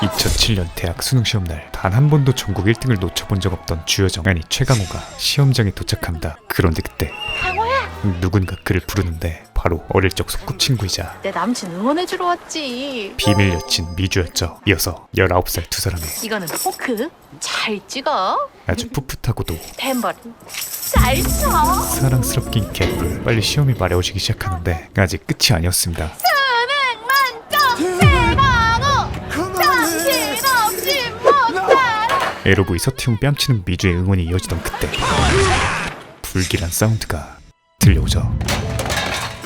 2007년 대학 수능 시험 날 단 한 번도 전국 1등을 놓쳐본 적 없던 주여정 아니 최강호가 시험장에 도착합니다. 그런데 그때 누군가 그를 부르는데 바로 어릴 적 소꿉친구이자 내 남친 응원해주러 왔지. 비밀 여친 미주였죠. 이어서 19살 두 사람의 이거는 포크. 잘 찍어. 아주 풋풋하고도 템버린. 잘 쳐. 사랑스럽긴 개뿔 빨리 시험이 마려워지기 시작하는데 아직 끝이 아니었습니다. 에로브 이서티움 뺨치는 미주의 응원이 이어지던 그때 불길한 사운드가 들려오죠.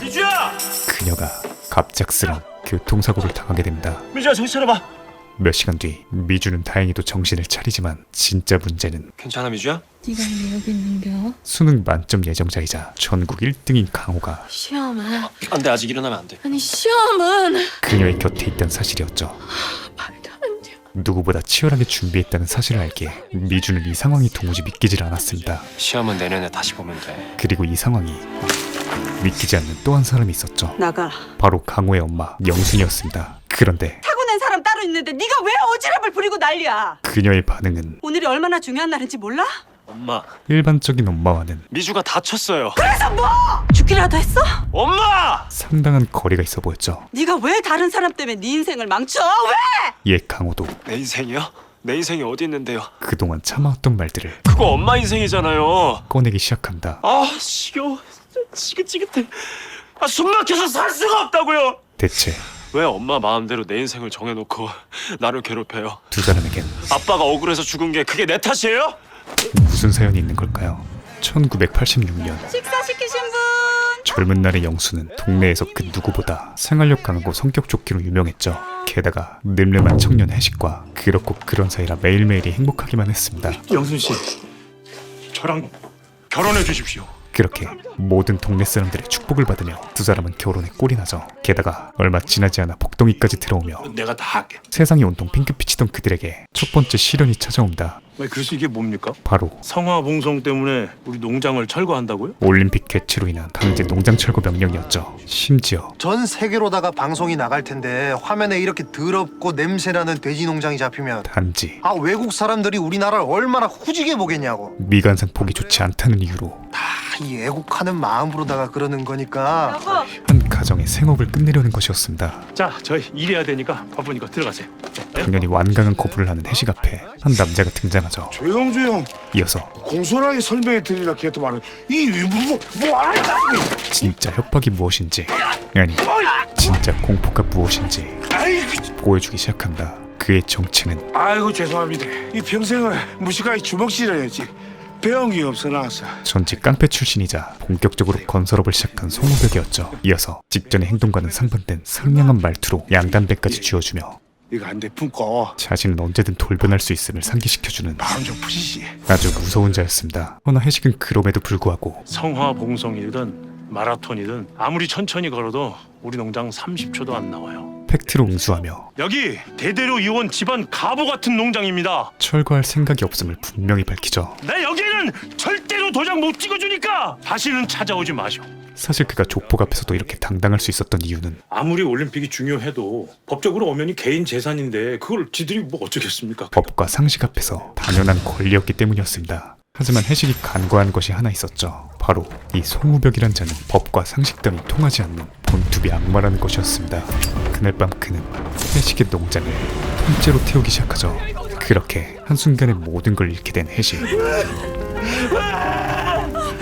미주야! 그녀가 갑작스런 교통사고를 당하게 됩니다. 미주야 정신 차려봐. 몇 시간 뒤 미주는 다행히도 정신을 차리지만 진짜 문제는 괜찮아 미주야? 네가 왜 여기 있는겨? 수능 만점 예정자이자 전국 1등인 강호가 시험은 안돼 아직 일어나면 안 돼. 아니 시험은 그녀의 곁에 있던 사실이었죠. 누구보다 치열하게 준비했다는 사실을 알기에 미주는 이 상황이 도무지 믿기질 않았습니다. 시험은 내년에 다시 보면 돼. 그리고 이 상황이 믿기지 않는 또 한 사람이 있었죠. 나가. 바로 강호의 엄마 영순이었습니다. 그런데 타고낸 사람 따로 있는데 네가 왜 어지럽을 부리고 난리야? 그녀의 반응은 오늘이 얼마나 중요한 날인지 몰라? 엄마 일반적인 엄마와는 미주가 다쳤어요. 그래서 뭐? 죽기라도 했어? 엄마! 상당한 거리가 있어 보였죠. 네가 왜 다른 사람 때문에 네 인생을 망쳐? 왜? 옛 강호도 내 인생이요? 내 인생이 어디 있는데요? 그동안 참아왔던 말들을 그거 엄마 인생이잖아요. 꺼내기 시작합니다. 아 지겨워. 지긋지긋해. 아 숨 막혀서 살 수가 없다고요. 대체 왜 엄마 마음대로 내 인생을 정해놓고 나를 괴롭혀요? 두 사람에겐 아빠가 억울해서 죽은 게 그게 내 탓이에요? 무슨 사연이 있는 걸까요? 1986년 식사 시키신 분? 젊은 날의 영수는 동네에서 그 누구보다 생활력 강하고 성격 좋기로 유명했죠. 게다가 늠름한 청년 해식과 그렇고 그런 사이라 매일매일이 행복하기만 했습니다. 영순 씨, 저랑 결혼해 주십시오. 그렇게 모든 동네 사람들의 축복을 받으며 두 사람은 결혼에 꼴이 나죠. 게다가 얼마 지나지 않아 복덩이까지 들어오며 내가 다 할게. 세상이 온통 핑크빛이던 그들에게 첫 번째 시련이 찾아옵니다. 왜 그래서 이게 뭡니까? 바로 성화 봉송 때문에 우리 농장을 철거한다고요? 올림픽 개최로 인한 강제 농장 철거 명령이었죠. 심지어 전 세계로다가 방송이 나갈 텐데 화면에 이렇게 더럽고 냄새나는 돼지 농장이 잡히면 단지 아 외국 사람들이 우리나라를 얼마나 후지게 보겠냐고 미관상 보기 좋지 않다는 이유로 다 이 애국하는 마음으로다가 그러는 거니까 여보, 한 가정의 생업을 끝내려는 것이었습니다. 자, 저희 일해야 되니까 바쁘니까 들어가세요. 당연히 완강한 거부를 하는 해식 앞에 한 남자가 등장하죠. 조용 조용 이어서 공손하게 설명해 드리라 했더만 이 뭐, 뭐 알다 진짜 협박이 무엇인지 아니 진짜 공포가 무엇인지 보여주기 시작한다. 그의 정체는 아이고 죄송합니다 이 평생을 무식하게 주먹질해야지 배운 게 없어 나왔어 전직 깡패 출신이자 본격적으로 건설업을 시작한 송우벽이었죠. 이어서 직전의 행동과는 상반된 상냥한 말투로 양담배까지 쥐어주며 이거 안 돼 품고 자신은 언제든 돌변할 수 있음을 상기시켜주는 마음 좀 푸시지 아주 무서운 자였습니다. 허나 해식은 그럼에도 불구하고 성화봉송이든 마라톤이든 아무리 천천히 걸어도 우리 농장 30초도 안 나와요. 팩트로 응수하며 여기 대대로 이어온 집안 가보 같은 농장입니다. 철거할 생각이 없음을 분명히 밝히죠. 나 여기는 절대로 도장 못 찍어주니까 다시는 찾아오지 마시오. 사실 그가 족복 앞에서도 이렇게 당당할 수 있었던 이유는 아무리 올림픽이 중요해도 법적으로 엄연히 개인 재산인데 그걸 지들이 뭐 어쩌겠습니까? 법과 상식 앞에서 당연한 권리였기 때문이었습니다. 하지만 해식이 간과한 것이 하나 있었죠. 바로 이 송우벽이란 자는 법과 상식 따위 통하지 않는 본투비 악마라는 것이었습니다. 그날 밤 그는 해식의 농장을 통째로 태우기 시작하죠. 그렇게 한순간에 모든 걸 잃게 된 해식.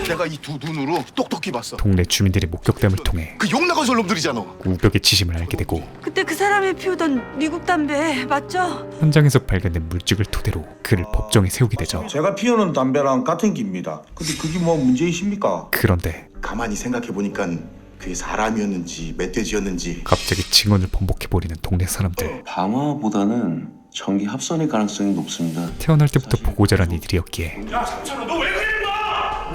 내가 이 두 눈으로 똑똑히 봤어. 동네 주민들의 목격담을 통해 그 용나건설 놈들이잖아. 우벽의 지심을 알게 되고 그때 그 사람이 피우던 미국 담배 맞죠? 현장에서 발견된 물증을 토대로 그를 법정에 세우게 되죠. 제가 피우는 담배랑 같은 기입니다. 근데 그게 뭐 문제이십니까? 그런데 가만히 생각해 보니까 그게 사람이었는지 멧돼지였는지 갑자기 증언을 번복해 버리는 동네 사람들. 방화보다는 전기 합선의 가능성이 높습니다. 태어날 때부터 보고 자란 이들이었기에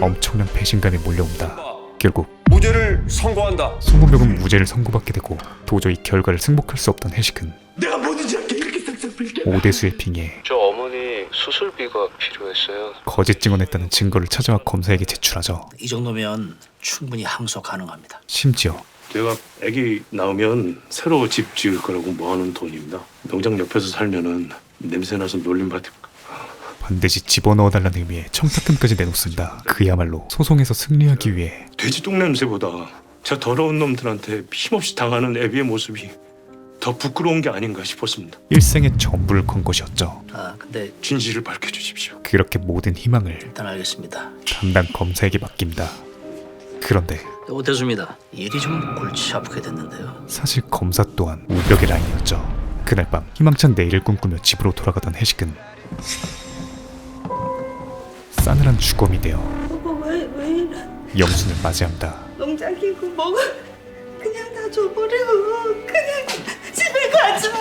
엄청난 배신감이 몰려온다. 결국 무죄를 선고한다. 송우벽은 무죄를 선고받게 되고 도저히 결과를 승복할 수 없던 해식은 내가 뭐든지 할게 이렇게 싹싹 빌게 오대수의 빙에 저 어머니 수술비가 필요했어요. 거짓 증언했다는 증거를 찾아와 검사에게 제출하죠. 이 정도면 충분히 항소 가능합니다. 심지어 제가 아기 낳으면 새로 집 지을 거라고 모아놓은 돈입니다. 농장 옆에서 살면은 냄새 나서 놀림 받을 반드시 집어넣어달라는 의미의 청탁금까지 내놓습니다. 그야말로 소송에서 승리하기 위해 돼지 똥 냄새보다 저 더러운 놈들한테 힘없이 당하는 애비의 모습이 더 부끄러운 게 아닌가 싶었습니다. 일생의 전부를 건 것이었죠. 아 근데 진실을 밝혀주십시오. 그렇게 모든 희망을 일단 알겠습니다. 담당 검사에게 맡깁니다. 그런데 오태수입니다. 일이 좀 골치 아프게 됐는데요. 사실 검사 또한 우벽의 라인이었죠. 그날 밤 희망찬 내일을 꿈꾸며 집으로 돌아가던 해식은 싸늘한 주검이 되어 왜왜 이래? 영순을 맞이합니다. 농장이고 뭐가 그냥 다 줘버려. 그냥 집에 가자.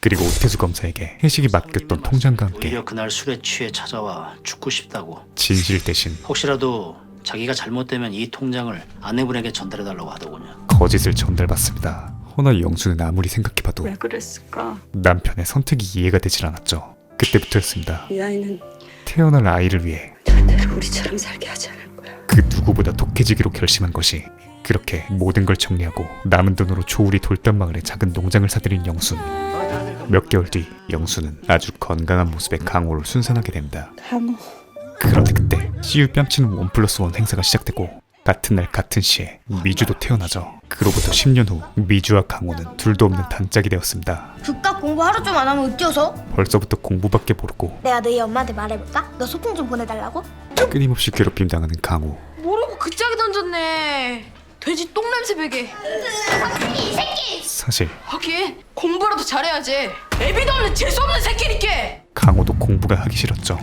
그리고 오태수 검사에게 해식이 맡겼던 통장과 함께 오히려 그날 술에 취해 찾아와 죽고 싶다고. 진실 대신 혹시라도 자기가 잘못되면 이 통장을 아내분에게 전달해달라고 하더군요. 거짓을 전달받습니다. 허나 영수는 아무리 생각해봐도 왜 그랬을까? 남편의 선택이 이해가 되질 않았죠. 그때부터였습니다. 이 아이는 태어날 아이를 위해 절대로 우리처럼 살게 하지 않을 거야. 그 누구보다 독해지기로 결심한 것이 그렇게 모든 걸 정리하고 남은 돈으로 조우리 돌담마을에 작은 농장을 사들인 영순. 몇 개월 뒤 영순은 아주 건강한 모습의 강호를 순산하게 됩니다. 강호. 그런데 그때 CU 뺨치는 원 플러스 원 행사가 시작되고 같은 날 같은 시에 미주도 태어나죠. 그로부터 10년 후 미주와 강호는 둘도 없는 단짝이 되었습니다. 국가 공부 하루 좀 안 하면 어때서? 벌써부터 공부밖에 모르고 내가 너희 엄마한테 말해볼까? 너 소풍 좀 보내달라고? 끊임없이 괴롭힘 당하는 강호. 모르고 그 짝이 던졌네. 돼지 똥 냄새 베개. 사실 하긴 공부라도 잘해야지. 애비도 없는 재수 없는 새끼니까. 강호도 공부가 하기 싫었죠.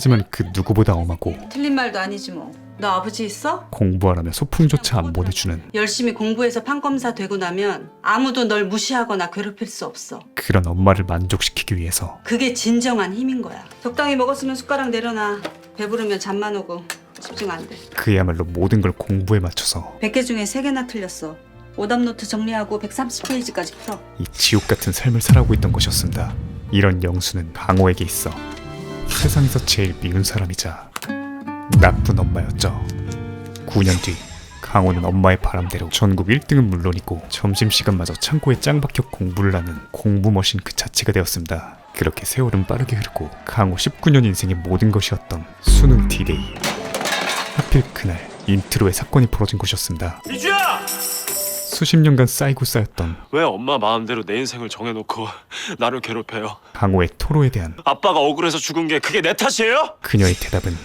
하지만 그 누구보다 엄하고 틀린 말도 아니지 뭐. 너 아버지 있어? 공부하라며 소풍조차 안 보내주는 열심히 공부해서 판검사 되고 나면 아무도 널 무시하거나 괴롭힐 수 없어. 그런 엄마를 만족시키기 위해서 그게 진정한 힘인 거야. 적당히 먹었으면 숟가락 내려놔. 배부르면 잠만 오고 집중 안 돼. 그야말로 모든 걸 공부에 맞춰서 100개 중에 3개나 틀렸어. 오답 노트 정리하고 130페이지까지 풀어. 이 지옥 같은 삶을 살아오고 있던 것이었습니다. 이런 영수는 강호에게 있어 세상에서 제일 미운 사람이자 나쁜 엄마였죠. 9년 뒤 강호는 엄마의 바람대로 전국 1등은 물론이고 점심시간마저 창고에 짱 박혀 공부를 하는 공부머신 그 자체가 되었습니다. 그렇게 세월은 빠르게 흐르고 강호 19년 인생의 모든 것이었던 수능 D-Day. 하필 그날 인트로에 사건이 벌어진 곳이었습니다. 미주야! 수십 년간 쌓이고 쌓였던 왜 엄마 마음대로 내 인생을 정해놓고 나를 괴롭혀요? 강호의 토로에 대한 아빠가 억울해서 죽은 게 그게 내 탓이에요? 그녀의 대답은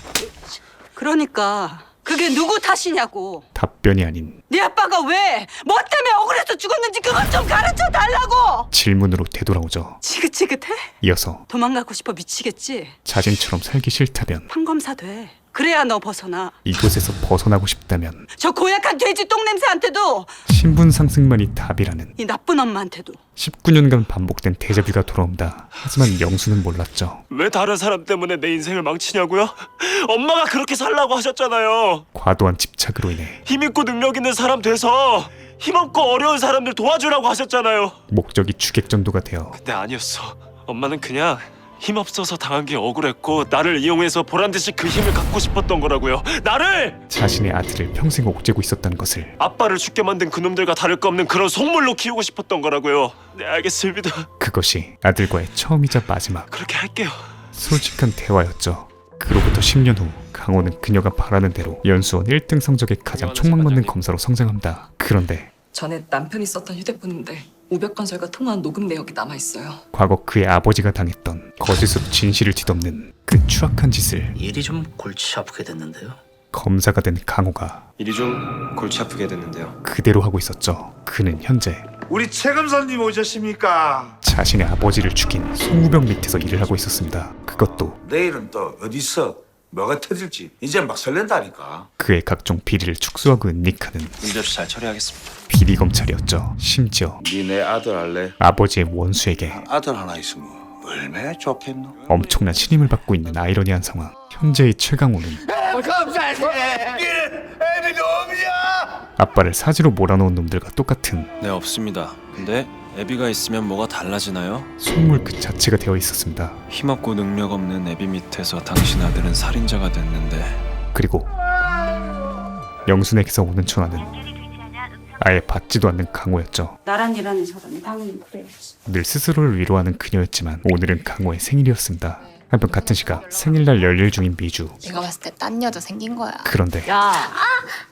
그러니까 그게 누구 탓이냐고. 답변이 아닌 네 아빠가 왜? 뭐 때문에 억울해서 죽었는지 그것 좀 가르쳐 달라고. 질문으로 되돌아오죠. 지긋지긋해? 이어서 도망가고 싶어 미치겠지. 자신처럼 살기 싫다면 판검사 돼. 그래야 너 벗어나. 이곳에서 벗어나고 싶다면 저 고약한 돼지 똥 냄새한테도 신분 상승만이 답이라는 이 나쁜 엄마한테도 19년간 반복된 데자뷰가 돌아온다. 하지만 영수는 몰랐죠. 왜 다른 사람 때문에 내 인생을 망치냐고요? 엄마가 그렇게 살라고 하셨잖아요. 과도한 집착으로 인해 힘 있고 능력 있는 사람 돼서 힘없고 어려운 사람들 도와주라고 하셨잖아요. 목적이 주객전도가 되어 근데 아니었어. 엄마는 그냥 힘없어서 당한 게 억울했고 나를 이용해서 보란 듯이 그 힘을 갖고 싶었던 거라고요. 나를 자신의 아들을 평생 옥죄고 있었다는 것을 아빠를 죽게 만든 그놈들과 다를 거 없는 그런 속물로 키우고 싶었던 거라고요. 네 알겠습니다. 그것이 아들과의 처음이자 마지막 그렇게 할게요. 솔직한 대화였죠. 그로부터 10년 후 강호는 그녀가 바라는 대로 연수원 1등 성적에 가장 촉망받는 검사로 성장합니다. 그런데 전에 남편이 썼던 휴대폰인데 우백건설과 통화한 녹음 내역이 남아있어요. 과거 그의 아버지가 당했던 거짓으로 진실을 뒤덮는 그 추악한 짓을 일이 좀 골치 아프게 됐는데요. 검사가 된 강호가 일이 좀 골치 아프게 됐는데요. 그대로 하고 있었죠. 그는 현재 우리 최 검사님 오셨습니까? 자신의 아버지를 죽인 송우병 밑에서 일을 하고 있었습니다. 그것도 내일은 또 어디서 뭐가 터질지 이제 막 설렌다니까. 그의 각종 비리를 축소하고 은닉하는 문제없이 잘 처리하겠습니다. 비리 검찰이었죠. 심지어 니네 아들 할래? 아버지의 원수에게 아들 하나 있으면 얼마나 좋겠노? 엄청난 신임을 받고 있는 아이러니한 상황. 현재의 최강호는 아빠를 사지로 몰아넣은 놈들과 똑같은 네 없습니다. 근데 애비가 있으면 뭐가 달라지나요? 속물 그 자체가 되어 있었습니다. 힘없고 능력 없는 애비 밑에서 당신 아들은 살인자가 됐는데 그리고 영순에게서 오는 전화는 아예 받지도 않는 강호였죠. 나란 일하는 사람이 당연히 그래야지. 늘 스스로를 위로하는 그녀였지만 오늘은 강호의 생일이었습니다. 한편 같은 시각 생일날 열일 중인 미주. 내가 봤을 때 딴 여자 생긴 거야. 그런데 야,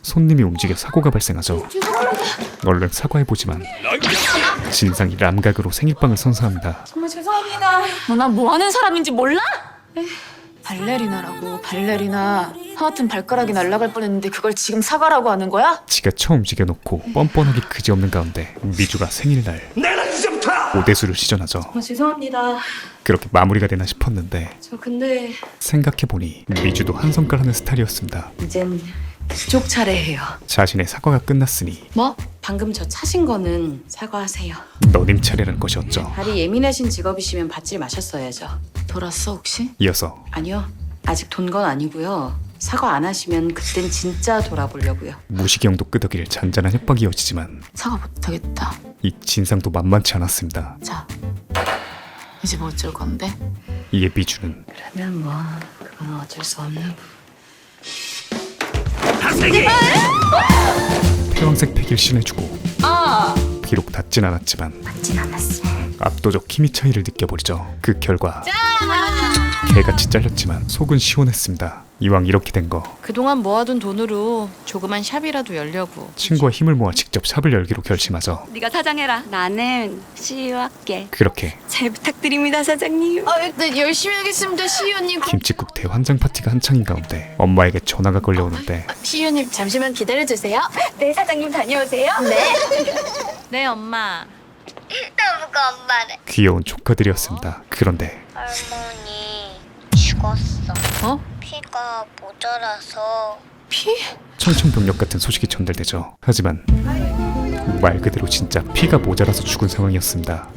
손님이 움직여 사고가 발생하죠. 얼른 사과해보지만 진상이 람각으로 생일빵을 선사합니다. 정말 죄송합니다. 너나뭐 하는 사람인지 몰라? 발레리나라고 발레리나. 하여튼 발가락이 날아갈 뻔했는데 그걸 지금 사과라고 하는 거야? 지가 처음 움직여놓고 뻔뻔하게 그지없는 가운데 미주가 생일날 내가 이제부터 오대수를 시전하죠. 정말 죄송합니다. 그렇게 마무리가 되나 싶었는데 저 근데 생각해보니 미주도 한 손가락 하는 스타일이었습니다. 이젠 그 쪽 차례예요. 자신의 사과가 끝났으니 뭐? 방금 저 차신 거는 사과하세요. 너님 차례라는 것이었죠. 다리 예민하신 직업이시면 받질 마셨어야죠. 돌았어 혹시? 이어서 아니요. 아직 돈 건 아니고요. 사과 안 하시면 그땐 진짜 돌아보려고요. 무시경도 끄덕일 잔잔한 협박이 이어지지만 사과 못하겠다. 이 진상도 만만치 않았습니다. 자, 이제 뭐 어쩔 건데? 이에 미주는 그러면 뭐 그건 어쩔 수 없는 태왕색 팩일 신해주고 아, 비록 닿진 않았지만 압도적 힘의 차이를 느껴버리죠. 그 결과 개같이 잘렸지만 속은 시원했습니다. 이왕 이렇게 된 거 그동안 모아둔 돈으로 조그만 샵이라도 열려고. 친구와 힘을 모아 직접 샵을 열기로 결심하죠. 네가 사장해라. 나는 CEO 할게. 그렇게 잘 부탁드립니다, 사장님. 아, 네, 열심히 하겠습니다, 시우님. 김치국 대환장 파티가 한창인 가운데 엄마에게 전화가 걸려오는데 시우님 잠시만 기다려주세요. 네 사장님 다녀오세요. 네. 네, 엄마. 너무가 엄마래. 귀여운 조카들이었습니다. 그런데 죽었어. 어? 피가 모자라서. 피? 청천벽력 같은 소식이 전달되죠. 하지만 말 그대로 진짜 피가 모자라서 죽은 상황이었습니다.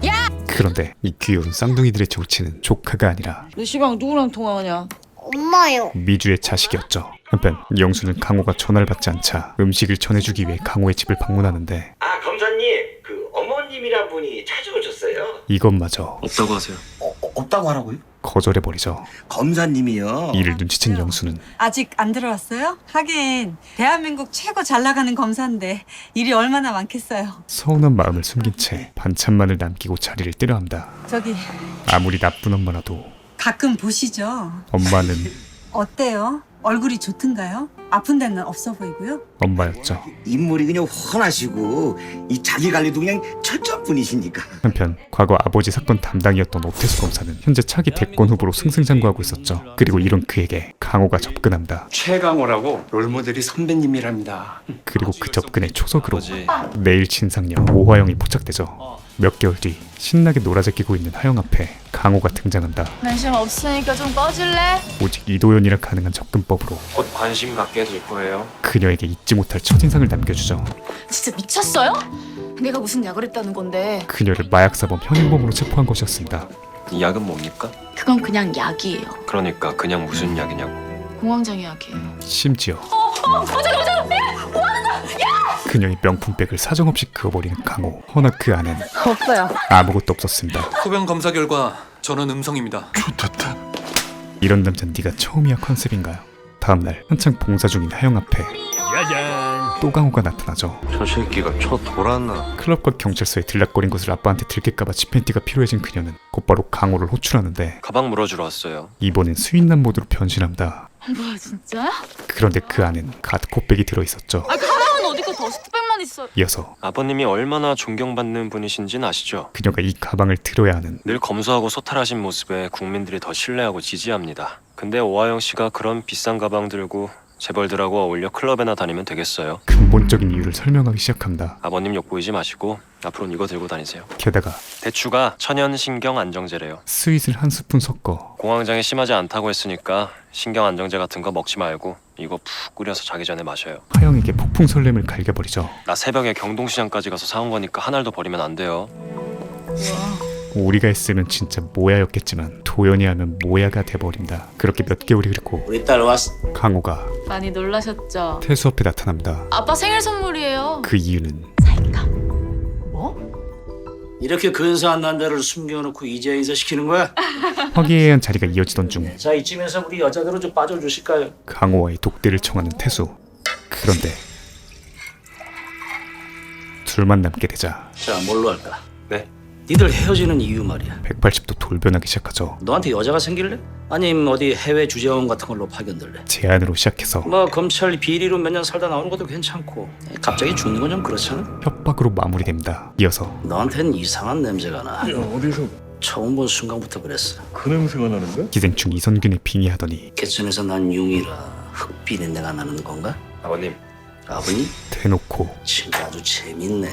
그런데 이 귀여운 쌍둥이들의 정치는 조카가 아니라 너 시방 누구랑 통화하냐? 엄마요. 미주의 자식이었죠. 한편 영수는 강호가 전화를 받지 않자 음식을 전해주기 위해 강호의 집을 방문하는데 아 검사님 그 어머님이란 분이 찾아오셨어요 이것마저 없다고 하세요. 어, 어, 없다고 하라고요? 거절해버리죠. 검사님이요. 이를 눈치챈 영수는 아직 안 들어왔어요? 하긴 대한민국 최고 잘 나가는 검사인데 일이 얼마나 많겠어요. 서운한 마음을 숨긴 채 반찬만을 남기고 자리를 뜨려 합니다. 저기 아무리 나쁜 엄마라도 가끔 보시죠. 엄마는 어때요? 얼굴이 좋든가요? 아픈 데는 없어 보이고요. 엄마였죠. 인물이 그냥 훤하시고 이 자기 관리도 그냥 철저한 분이시니까. 한편 과거 아버지 사건 담당이었던 오태수 검사는 현재 차기 대권 후보로 승승장구하고 있었죠. 그리고 이런 그에게 강호가 접근합니다. 최강호라고 롤모델이 선배님이랍니다 그리고 그 접근의 초석으로. 내일 친상녀 오화영이 포착되죠. 몇 개월 뒤 신나게 놀아제끼고 있는 하영 앞에 강호가 등장한다. 관심 없으니까 좀 꺼질래? 오직 이도현이라 가능한 접근법으로 곧 관심 갖게 될 거예요. 그녀에게 잊지 못할 첫인상을 남겨주죠. 진짜 미쳤어요? 내가 무슨 약을 했다는 건데? 그녀를 마약사범 현행범으로 체포한 것이었습니다. 이 약은 뭡니까? 그건 그냥 약이에요. 그러니까 그냥 무슨 약이냐고. 공황장 약이에요. 심지어 그녀의 명품백을 사정없이 그어버리는 강호. 허나 그 안엔 없어요. 아무것도 없었습니다. 소변 검사 결과 저는 음성입니다. 이런 남자 네가 처음이야 컨셉인가요? 다음날 한창 봉사 중인 하영 앞에 또 강호가 나타나죠. 저 새끼가 쳐 돌았나? 클럽과 경찰서에 들락거린 것을 아빠한테 들킬까봐 지팬티가 필요해진 그녀는 곧바로 강호를 호출하는데 가방 물어주러 왔어요. 이번엔 수인남 모드로 변신합니다. 뭐야 진짜? 그런데 그 안엔 가드코백이 들어있었죠. 아 어디가 더스트백만 있어? 이어서 아버님이 얼마나 존경받는 분이신지는 아시죠? 그녀가 이 가방을 들어야 하는 늘 검소하고 소탈하신 모습에 국민들이 더 신뢰하고 지지합니다. 근데 오하영 씨가 그런 비싼 가방 들고 재벌들하고 어울려 클럽에나 다니면 되겠어요? 근본적인 이유를 설명하기 시작합니다. 아버님 욕보이지 마시고 앞으로는 이거 들고 다니세요. 게다가 대추가 천연 신경 안정제래요. 스윗을 한 스푼 섞어 공황장애 심하지 않다고 했으니까 신경 안정제 같은 거 먹지 말고 이거 푹 끓여서 자기 전에 마셔요. 하영에게 폭풍 설렘을 갈겨버리죠. 나 새벽에 경동시장까지 가서 사온 거니까 한 알도 버리면 안 돼요. 우리가 했으면 진짜 모야였겠지만 도연이 하면 모야가 돼버린다. 그렇게 몇 개월이 흐르고 우리 딸 왔어 강호가 많이 놀라셨죠? 태수 앞에 나타납니다. 아빠 생일 선물이에요. 그 이유는 이렇게 근사한 남자를 숨겨놓고 이제 인사시키는 거야? 화기애애한 자리가 이어지던 중 자 이쯤에서 우리 여자들은 좀 빠져주실까요? 강호와의 독대를 청하는 태수 그런데 둘만 남게 되자 자 뭘로 할까? 네. 니들 헤어지는 이유 말이야 180도 돌변하기 시작하죠. 너한테 여자가 생길래? 아님 어디 해외 주재원 같은 걸로 파견될래? 제안으로 시작해서 뭐 검찰 비리로 몇 년 살다 나오는 것도 괜찮고 갑자기 죽는 건 좀 그렇잖아 협박으로 마무리됩니다. 이어서 너한텐 이상한 냄새가 나 어디서? 처음 본 순간부터 그랬어 기생충 이선균에 빙의하더니 개천에서 난 융이라 흙 비린내가 나는 건가? 아버님 아버님? 대놓고 친구 아주 재밌네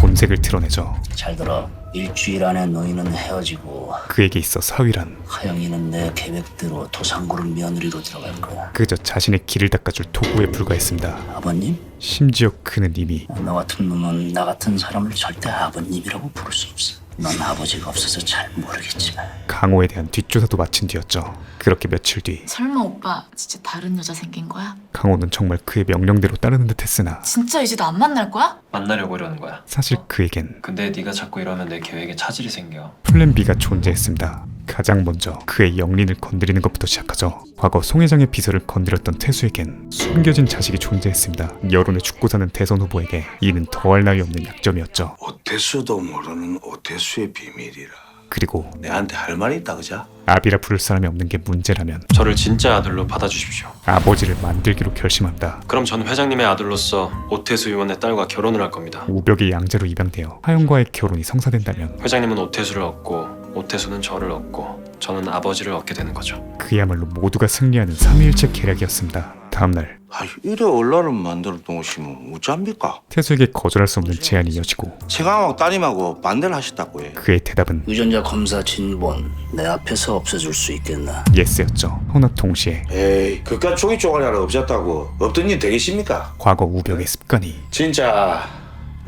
본색을 드러내죠. 잘 들어 일주일 안에 너희는 헤어지고 그에게 있어 사위란 하영이는 내 계획대로 도상구를 며느리로 들어갈 거야 그저 자신의 길을 닦아줄 도구에 불과했습니다. 아버님? 심지어 그는 이미 너 같은 놈은 나 같은 사람을 절대 아버님이라고 부를 수 없어 넌 아버지가 없어서 잘 모르겠지만 강호에 대한 뒷조사도 마친 뒤였죠. 그렇게 며칠 뒤 설마 오빠 진짜 다른 여자 생긴 거야? 강호는 정말 그의 명령대로 따르는 듯했으나 진짜 이제도 안 만날 거야? 만나려고 이러는 거야. 사실 그에겐 근데 네가 자꾸 이러면 내 계획에 차질이 생겨. 플랜 B가 존재했습니다. 가장 먼저 그의 영린을 건드리는 것부터 시작하죠. 과거 송 회장의 비서를 건드렸던 태수에겐 숨겨진 자식이 존재했습니다. 여론에 죽고 사는 대선 후보에게 이는 더할 나위 없는 약점이었죠. 오태수도 모르는 오태수의 비밀이라 그리고 내한테 할 말이 있다 그자? 아비라 부를 사람이 없는 게 문제라면 저를 진짜 아들로 받아주십시오. 아버지를 만들기로 결심한다. 그럼 전 회장님의 아들로서 오태수 의원의 딸과 결혼을 할 겁니다. 우벽의 양자로 입양되어 하영과의 결혼이 성사된다면 회장님은 오태수를 얻고 오태수는 저를 얻고 저는 아버지를 얻게 되는 거죠. 그야말로 모두가 승리하는 삼위일체 계략이었습니다. 다음날 아 이래 언론을 만들어 놓으시면 어쩝니까? 태수에게 거절할 수 없는 제안이 이어지고 최강하고 따님하고 반대를 하셨다고 해 그의 대답은 유전자 검사 진본 내 앞에서 없애줄 수 있겠나? 예스였죠. 허나 동시에 에이 그깟 종이 쪼가리 하나 없었다고 없던 일 되겠습니까? 과거 우벽의 습관이 진짜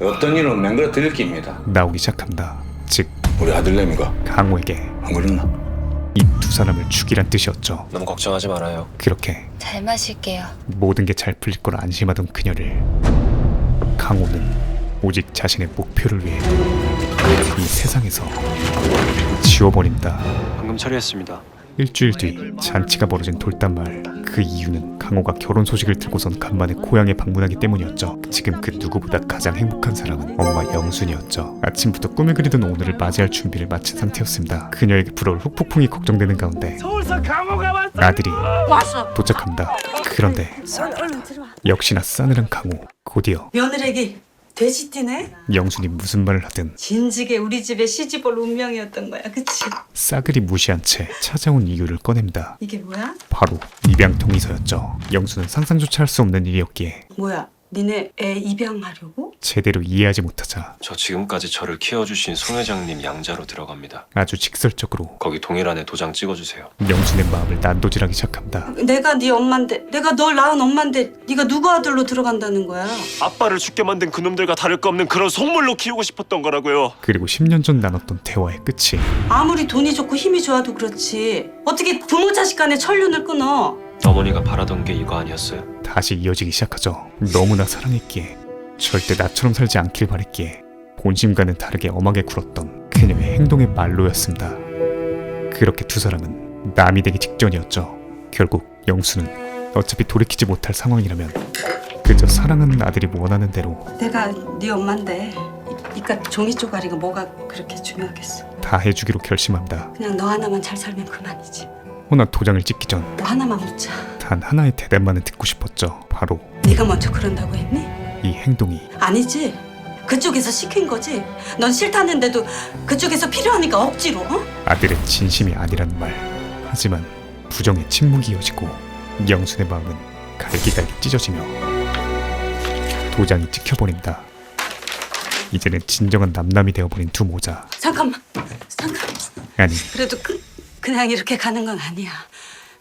없던 일은 맹글어 드릴 깁니다 나오기 시작합니다. 즉 우리 아들내미가 강호에게 안 그랬나? 이 두 사람을 죽이란 뜻이었죠. 너무 걱정하지 말아요. 그렇게 잘 마실게요. 모든 게 잘 풀릴 거라 안심하던 그녀를 강호는 오직 자신의 목표를 위해 이 세상에서 지워버린다. 방금 처리했습니다. 일주일 뒤 잔치가 벌어진 돌담마을. 그 이유는 강호가 결혼 소식을 들고선 간만에 고향에 방문하기 때문이었죠. 지금 그 누구보다 가장 행복한 사람은 엄마 영순이었죠. 아침부터 꿈을 그리던 오늘을 맞이할 준비를 마친 상태였습니다. 그녀에게 불어올 후폭풍이 걱정되는 가운데 서울서 감옥에 왔어. 아들이 왔어. 도착합니다. 그런데. 역시나 싸늘한 강호 곧이어 며느리기 돼지띠네. 영순이 무슨 말을 하든 진즉에 우리 집에 시집올 운명이었던 거야, 그치? 싸그리 무시한 채 찾아온 이유를 꺼냅니다 이게 뭐야? 바로 입양 동의서였죠 영순은 상상조차 할 수 없는 일이었기에 뭐야? 니네 애 입양하려고? 제대로 이해하지 못하자 저 지금까지 저를 키워주신 송 회장님 양자로 들어갑니다. 아주 직설적으로 거기 동일안에 도장 찍어주세요. 영순의 마음을 난도질하기 시작합니다. 내가 네 엄마인데, 내가 널 낳은 엄마인데 네가 누구 아들로 들어간다는 거야? 아빠를 죽게 만든 그놈들과 다를 거 없는 그런 속물로 키우고 싶었던 거라고요 그리고 10년 전 나눴던 대화의 끝이 아무리 돈이 좋고 힘이 좋아도 그렇지. 어떻게 부모 자식 간에 천륜을 끊어? 어머니가 바라던 게 이거 아니었어요? 다시 이어지기 시작하죠. 너무나 사랑했기에 절대 나처럼 살지 않길 바랬기에 본심과는 다르게 엄하게 굴었던 그녀의 행동의 말로였습니다. 그렇게 두 사람은 남이 되기 직전이었죠. 결국 영수는 어차피 돌이키지 못할 상황이라면 그저 사랑하는 아들이 원하는 대로 내가 네 엄마인데 이- 이깟 종이 쪼가리가 뭐가 그렇게 중요하겠어? 다 해주기로 결심합니다. 그냥 너 하나만 잘 살면 그만이지. 허나 도장을 찍기 전너 하나만 묻자. 단 하나의 대답만은 듣고 싶었죠. 바로 네가 먼저 그런다고 했니? 이 행동이 아니지. 그쪽에서 시킨 거지. 넌 싫다는데도 그쪽에서 필요하니까 억지로. 어? 아들의 진심이 아니라는 말. 하지만 부정의 침묵이 이어지고 영순의 마음은 갈기갈기 찢어지며 도장이 찍혀버린다. 이제는 진정한 남남이 되어버린 두 모자. 잠깐만. 잠깐. 아니 그래도 그, 그냥 이렇게 가는 건 아니야.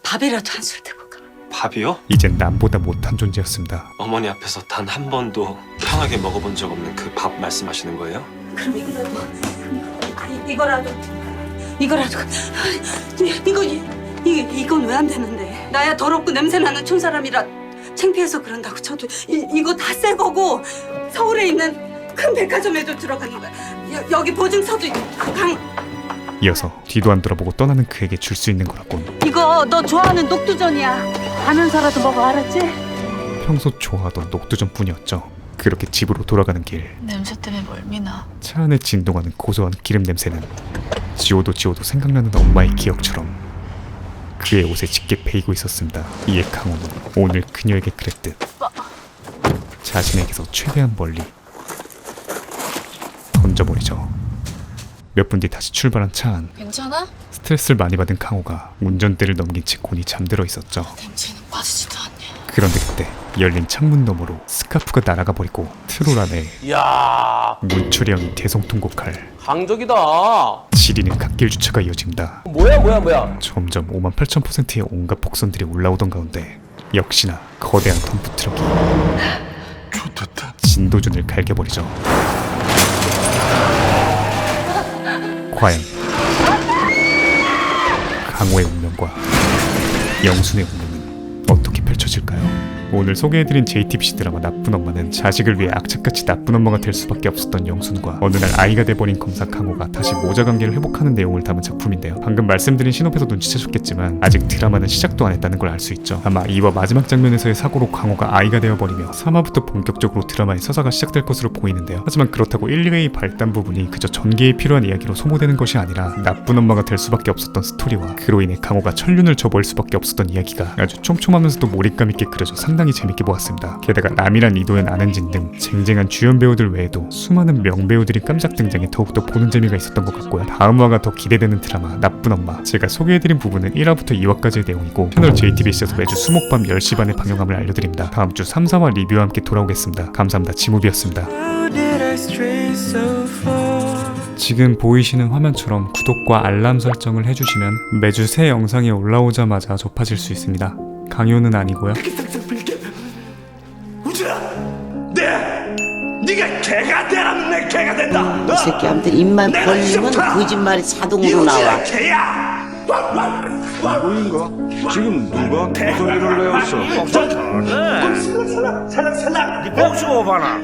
밥이라도 한 술 드고 가. 밥이요? 이젠 남보다 못한 존재였습니다. 어머니 앞에서 단 한 번도 편하게 먹어본 적 없는 그 밥 말씀하시는 거예요? 그럼 이거라도 이, 이거라도 이거라도 이- 이거 이, 이 이건 왜 안 되는데 나야 더럽고 냄새 나는 촌사람이라 창피해서 그런다고 쳐도 이, 이거 다 새 거고 서울에 있는 큰 백화점에도 들어가는 거야 여, 여기 보증서도 있고 강 이어서 뒤도 안 돌아보고 떠나는 그에게 줄 수 있는 거라곤 이거 너 좋아하는 녹두전이야 가면서라도 먹어 알았지? 평소 좋아하던 녹두전뿐이었죠. 그렇게 집으로 돌아가는 길 냄새 때문에 멀미나. 차 안에 진동하는 고소한 기름 냄새는 지워도 지워도 생각나는 엄마의 기억처럼 그의 옷에 짙게 배이고 있었습니다. 이에 강호는 오늘 그녀에게 그랬듯 자신에게서 최대한 멀리 던져버리죠. 몇 분 뒤 다시 출발한 차안 괜찮아? 스트레스를 많이 받은 강호가 운전대를 넘긴 채 곤히 잠들어 있었죠. 냄새는 빠지지도 않네. 그런데 그때 열린 창문 너머로 스카프가 날아가 버리고 트롤 안에 야 문초리형이 대성통곡할 강적이다. 지리는 갓길 주차가 이어집니다. 뭐야 뭐야 뭐야. 점점 5만 8천 퍼센트의 온갖 폭선들이 올라오던 가운데 역시나 거대한 덤프 트럭이 진도준을 갈겨버리죠. 과연 강호의 운명과 영순의 운명은 어떻게 펼쳐질까요? 오늘 소개해드린 JTBC 드라마 나쁜 엄마는 자식을 위해 악착같이 나쁜 엄마가 될 수밖에 없었던 영순과 어느 날 아이가 돼버린 검사 강호가 다시 모자 관계를 회복하는 내용을 담은 작품인데요. 방금 말씀드린 신호에서 눈치채셨겠지만 아직 드라마는 시작도 안 했다는 걸 알 수 있죠. 아마 2화 마지막 장면에서의 사고로 강호가 아이가 되어버리며 3화부터 본격적으로 드라마의 서사가 시작될 것으로 보이는데요. 하지만 그렇다고 1, 2회의 발단 부분이 그저 전개에 필요한 이야기로 소모되는 것이 아니라 나쁜 엄마가 될 수밖에 없었던 스토리와 그로 인해 강호가 천륜을 저버릴 수밖에 없었던 이야기가 아주 촘촘하면서도 몰입감 있게 그려져 상당 히 재밌게 보았습니다. 게다가 남이란 이도현 안은진 등 쟁쟁한 주연 배우들 외에도 수많은 명배우들이 깜짝 등장해 더욱더 보는 재미가 있었던 것 같고요. 다음 화가 더 기대되는 드라마 나쁜 엄마 제가 소개해드린 부분은 1화부터 2화까지의 내용이고 채널 JTBC에서 매주 수목밤 10시 반에 방영함을 알려드립니다. 다음 주 3, 4화 리뷰와 함께 돌아오겠습니다. 감사합니다. 지무비였습니다. 지금 보이시는 화면처럼 구독과 알람 설정을 해주시면 매주 새 영상이 올라오자마자 접하실 수 있습니다. 강요는 아니고요. 새끼한테 입만 벌리면 거짓말이 자동으로 나와. 이거인가? 지금 누가 소리를 내었어? 살랑 살랑 살랑 살랑. 네 봉수 봐라.